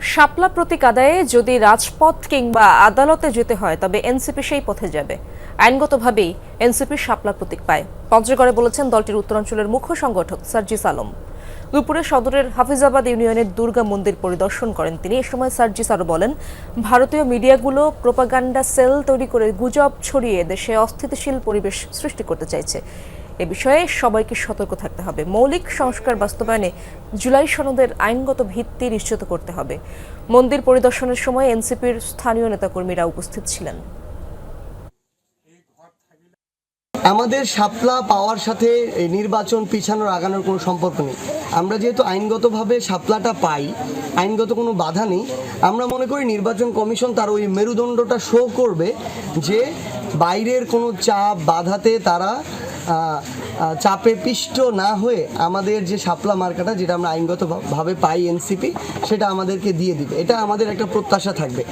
শাপলা প্রতীক আদায়ে যদি রাজপথ কিংবা আদালতে যেতে হয়, তবে এনসিপি সেই পথে যাবে। আইনগতভাবেই এনসিপি শাপলা প্রতীক পায়। পঞ্চগড়ে বলেছেন দলটির উত্তরাঞ্চলের মুখ্য সংগঠক সার্জিস আলম। দুপুরে সদরের হাফিজাবাদ ইউনিয়নের দুর্গা মন্দির পরিদর্শন করেন তিনি। এ সময় সার্জিস আরও বলেন, ভারতীয় মিডিয়াগুলো প্রোপাগান্ডা সেল তৈরি করে গুজব ছড়িয়ে দেশে অস্থিতিশীল পরিবেশ সৃষ্টি করতে চাইছে। এ বিষয়ে সবাইকে সতর্ক থাকতে হবে। মৌলিক সংস্কার বাস্তবায়নে জুলাই সনদের আইনগত ভিত্তি নিশ্চিত করতে হবে। মন্দির পরিদর্শনের সময় এনসিপির স্থানীয় নেতাকর্মীরা উপস্থিত ছিলেন। আমাদের শাপলা পাওয়ার সাথে নির্বাচন পিছানোর আগানোর কোনো সম্পর্ক নেই। আমরা যেহেতু আইনগতভাবে সাপলাটা পাই, আইনগত কোনো বাধা নেই, আমরা মনে করি নির্বাচন কমিশন তার ওই মেরুদণ্ডটা শো করবে যে বাইরের কোনো চাপ বাধাতে তারা চাপে পিষ্ট না হয়ে আমাদের যে শাপলা মার্কাটা, যেটা আমরা আইনগতভাবে পাই এনসিপি, সেটা আমাদেরকে দিয়ে দিবে। এটা আমাদের একটা প্রত্যাশা থাকবে।